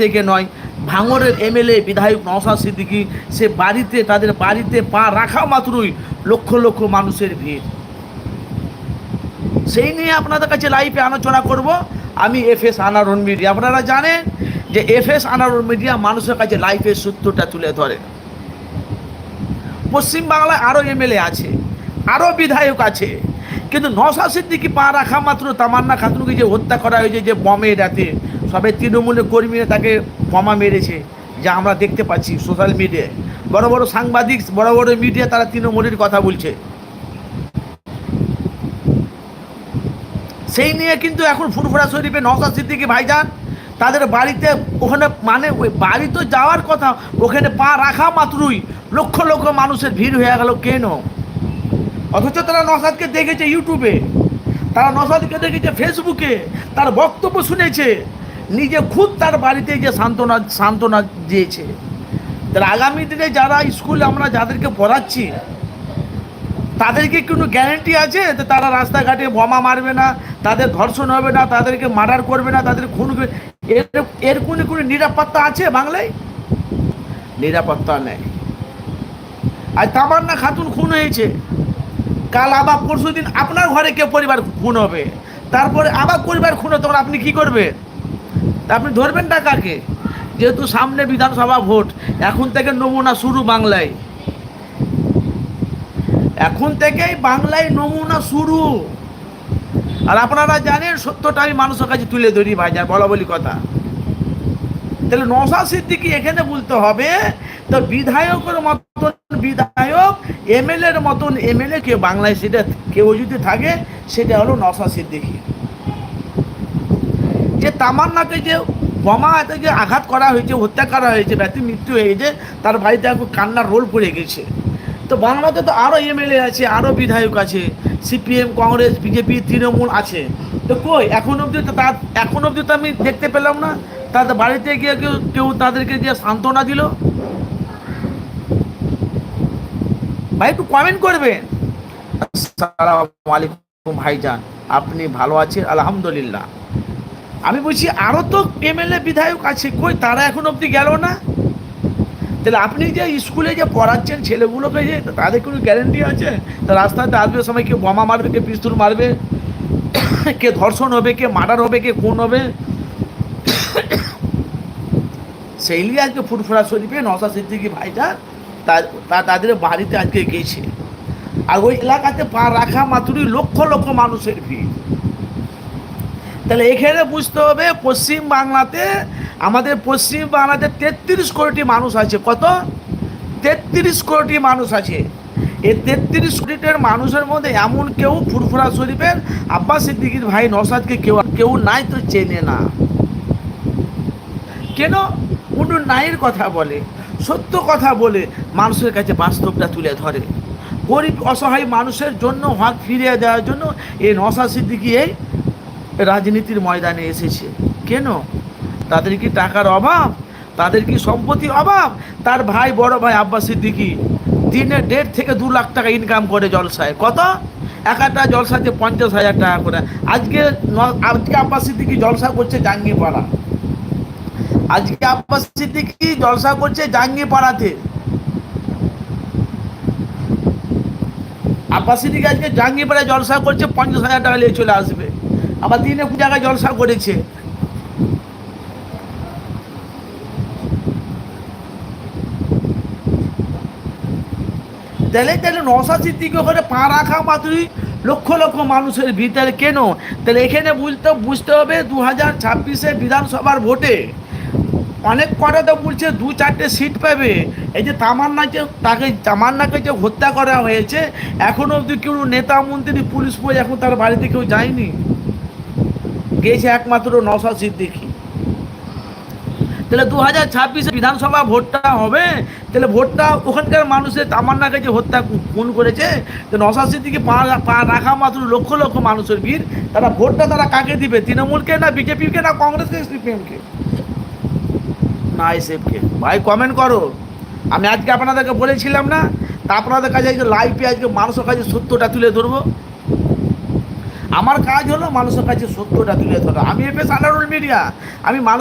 থেকে নয়। ভাঙরের এমএলএ বিধায়ক নওশাদ সিদ্দিকী, সে বাড়িতে, তাদের বাড়িতে পা রাখা মাত্রই লক্ষ লক্ষ মানুষের ভিড়। সেই নিয়ে আপনাদের কাছে লাইভে আলোচনা করব। আমি এফ এস আনারুন মিডিয়া আপনারা জানেন যে এফ এস আনারুন মিডিয়া মানুষের কাছে লাইফের সূত্রটা তুলে ধরে। পশ্চিমবাংলায় আরও এমএলএ আছে আরও বিধায়ক আছে, কিন্তু নশা সিদ্দিকি পা রাখা মাত্র তামান্না খাতুনকে যে হত্যা করা হয়েছে যে বমে রাতে সবে তৃণমূলের কর্মীরা তাকে বোমা মেরেছে, যা আমরা দেখতে পাচ্ছি সোশ্যাল মিডিয়ায় বড় বড় সাংবাদিক, বড় বড় মিডিয়া তারা তৃণমূলের কথা বলছে। সেই নিয়ে কিন্তু এখন ফুরফুরা শরীফে নওশাদ সিদ্দিকি ভাইজান তাদের বাড়িতে ওখানে মানে ওই বাড়ি তো যাওয়ার কথা, ওখানে পা রাখা মাত্রই লক্ষ লক্ষ মানুষের ভিড় হয়ে গেল, কেন? অথচ তারা নসাদকে দেখেছে ইউটিউবে, তারা নসাদকে দেখেছে ফেসবুকে তার বক্তব্য শুনেছে। নিজে খুদ তার বাড়িতে যে সান্ত্বনা সান্ত্বনা দিয়েছে। তাহলে আগামী দিনে যারা স্কুলে আমরা যাদেরকে পড়াচ্ছি, তাদেরকে কোনো গ্যারেন্টি আছে যে তারা রাস্তাঘাটে বোমা মারবে না, তাদের ধর্ষণ হবে না, তাদেরকে মার্ডার করবে না, তাদের খুন এর এর কোনো কোনো নিরাপত্তা আছে বাংলায়? নিরাপত্তা নেই। আর তামান্না খাতুন খুন হয়েছে। কাল আবার পরশু দিন আপনার ঘরে কেউ পরিবার খুন হবে? তারপরে আবার পরিবার খুন হবে আপনি কি করবেন? তা আপনি ধরবেন না টাকাকে যেহেতু সামনে বিধানসভা ভোট, এখন থেকে নমুনা শুরু বাংলায়। এখন থেকেই বাংলায় নমুনা শুরু। আর আপনারা জানেন, সত্যটা আমি মানুষের কাছে তুলে ধরি ভাইজান বলা বলি কথা। তাহলে নশা সিদ্দিকি এখানে বলতে হবে, তো বিধায়কের মতন বিধায়ক, এমএলএর মতন এমএলএ কেউ বাংলায় সেটা কেউ যদি থাকে, সেটা হলো নশা সিদ্দিকি। যে তামান্নাকে যে বোমা যে আঘাত করা হয়েছে, হত্যা করা হয়েছে, ব্যক্তি মৃত্যু হয়েছে তার বাড়িতে এখন কান্নার রোল পড়ে গেছে। তো বাংলাতে তো আরও এমএলএ আছে আরও বিধায়ক আছে, সিপিএম, কংগ্রেস, বিজেপি, তৃণমূল আছে। তো কই, এখন অবধি তো তার, এখন অবধি তো আমি দেখতে পেলাম না। তাদের বাড়িতে গিয়ে কেউ কেউ তাদেরকে গিয়ে সান্ত্বনা দিল। ভাই, একটু কমেন্ট করবেন। আসসালামু আলাইকুম ভাইজান, আপনি ভালো আছেন? আলহামদুলিল্লাহ। আমি বলছি আরও তো এমএলএ বিধায়ক আছে, কই তারা এখন অবধি গেল না? তাহলে আপনি যে স্কুলে যে পড়াচ্ছেন ছেলেগুলোকে যে তাদের কোনো গ্যারেন্টি আছে? তা রাস্তাতে আসবে সময় কেউ বোমা মারবে, কে পিস্তুল মারবে? কে ধর্ষণ হবে, কে মার্ডার হবে, কে খুন হবে? সেই নিয়ে আজকে ফুরফুরা শরীফে নশা সিদ্দিকি ভাইটা তা- তাদের বাড়িতে আজকে গেছে। আর ওই এলাকাতে পা রাখা মাত্রই লক্ষ লক্ষ মানুষের ভিড়। তাহলে এখানে বুঝতে হবে পশ্চিম বাংলাতে আমাদের পশ্চিম বাংলাতে তেত্রিশ কোটি মানুষ আছে। কত? তেত্রিশ কোটি মানুষ আছে। এই তেত্রিশ কোটির মানুষের মধ্যে এমন কেউ ফুরফুরা শরীফের আব্বাস সিদ্দিকির ভাই নসাদকে কেউ কেউ নাই তো চেনে না। কেন? কোনো নাইয়ের কথা বলে, সত্য কথা বলে, মানুষের কাছে বাস্তবটা তুলে ধরে। গরিব অসহায় মানুষের জন্য হক ফিরিয়ে দেওয়ার জন্য এই নসা সিদ্দিকি এই রাজনীতির ময়দানে এসেছে। কেন? তাদের কি টাকার অভাব? তাদের কি সম্পত্তির অভাব? তার ভাই, বড় ভাই আব্বাস সিদ্দিকি দিনে দেড় থেকে দু লাখ টাকা ইনকাম করে জলসায়। কত? এক একটা জলসাতে পঞ্চাশ হাজার টাকা করে। আজকে আজকে আব্বাস সিদ্দিকি জলসা করছে জাঙ্গিপাড়া। আজকে আব্বাস সিদ্দিকি জলসা করছে জাঙ্গিপাড়াতে। আব্বাস সিদ্দিকি আজকে জাঙ্গিপাড়ায় জলসা করছে, পঞ্চাশ হাজার টাকা নিয়ে চলে আসবে। আবার দিনে জায়গায় জলসা করেছে। তাহলে তাহলে নশা সিদ্দিকি ওখানে পা রাখা মাত্রই লক্ষ লক্ষ মানুষের ভিতরে কেন? তাহলে এখানে বুঝতে বুঝতে হবে দু হাজার ছাব্বিশে বিধানসভার ভোটে অনেক কটা তো বলছে দু চারটে সিট পাবে। এই যে তামান্নাকে, তাকে তামান্নাকে যে হত্যা করা হয়েছে, এখনও অবধি কেউ নেতা, মন্ত্রী, পুলিশ ফৌজ এখন তার বাড়িতে কেউ যায়নি। গেছে একমাত্র নশা সিদ্দিকি। তাহলে দু হাজার ছাব্বিশে বিধানসভা ভোটটা হবে, তাহলে ভোটটা ওখানকার মানুষের তামান্নাকে যে হত্যা খুন করেছে তো নশা সিদ্দিকি পা পা রাখা মাত্র লক্ষ লক্ষ মানুষের ভিড়, তারা ভোটটা তারা কাকে দিবে, তৃণমূলকে না বিজেপিকে না কংগ্রেসকে, সিপিএমকে? না এসএফকে ভাই কমেন্ট করো। আমি আজকে আপনাদেরকে বলেছিলাম না, তা আপনাদের কাছে আজকে লাইভে আজকে মানুষের কাছে সত্যটা তুলে ধরবো। আমার কাজ হলো মানুষের কাছে সত্যটা তুলে ধরা। আমি এফএস আনারুল মিডিয়া আমি মানুষ